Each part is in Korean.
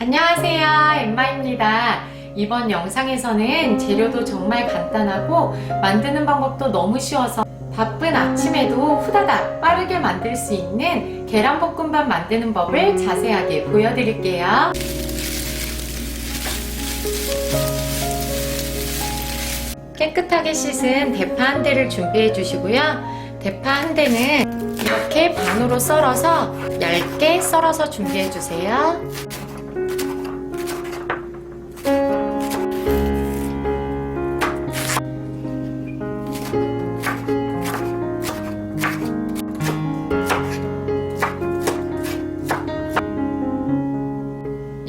안녕하세요. 엠마입니다. 이번 영상에서는 재료도 정말 간단하고 만드는 방법도 너무 쉬워서 바쁜 아침에도 후다닥 빠르게 만들 수 있는 계란볶음밥 만드는 법을 자세하게 보여드릴게요. 깨끗하게 씻은 대파 한 대를 준비해 주시고요. 대파 한 대는 이렇게 반으로 썰어서 얇게 썰어서 준비해 주세요.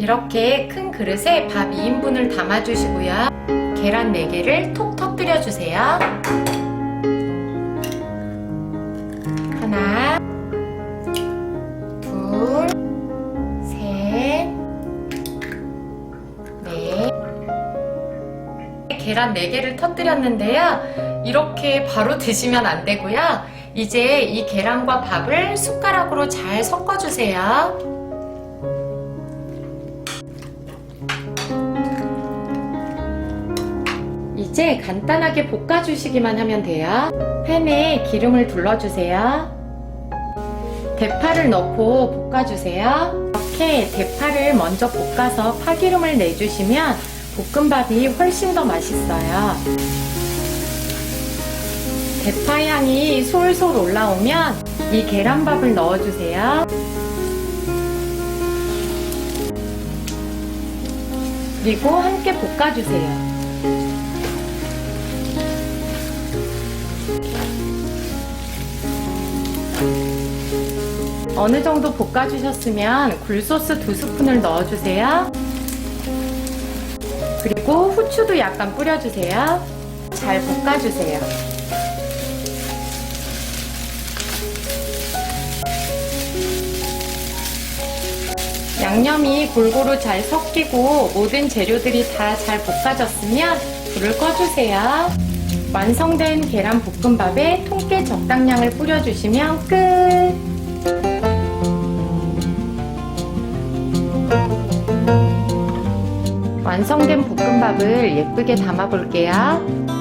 이렇게 큰 그릇에 밥 2인분을 담아주시고요. 계란 4개를 톡 터뜨려 주세요. 하나, 둘, 셋, 넷. 계란 4개를 터뜨렸는데요. 이렇게 바로 드시면 안 되고요. 이제 이 계란과 밥을 숟가락으로 잘 섞어주세요. 이제 간단하게 볶아주시기만 하면 돼요. 팬에 기름을 둘러주세요. 대파를 넣고 볶아주세요. 이렇게 대파를 먼저 볶아서 파기름을 내주시면 볶음밥이 훨씬 더 맛있어요. 대파 향이 솔솔 올라오면 이 계란밥을 넣어주세요. 그리고 함께 볶아주세요. 어느 정도 볶아주셨으면 굴소스 두 스푼을 넣어주세요. 그리고 후추도 약간 뿌려주세요. 잘 볶아주세요. 양념이 골고루 잘 섞이고 모든 재료들이 다 잘 볶아졌으면 불을 꺼주세요. 완성된 계란 볶음밥에 통깨 적당량을 뿌려주시면 끝! 완성된 볶음밥을 예쁘게 담아 볼게요.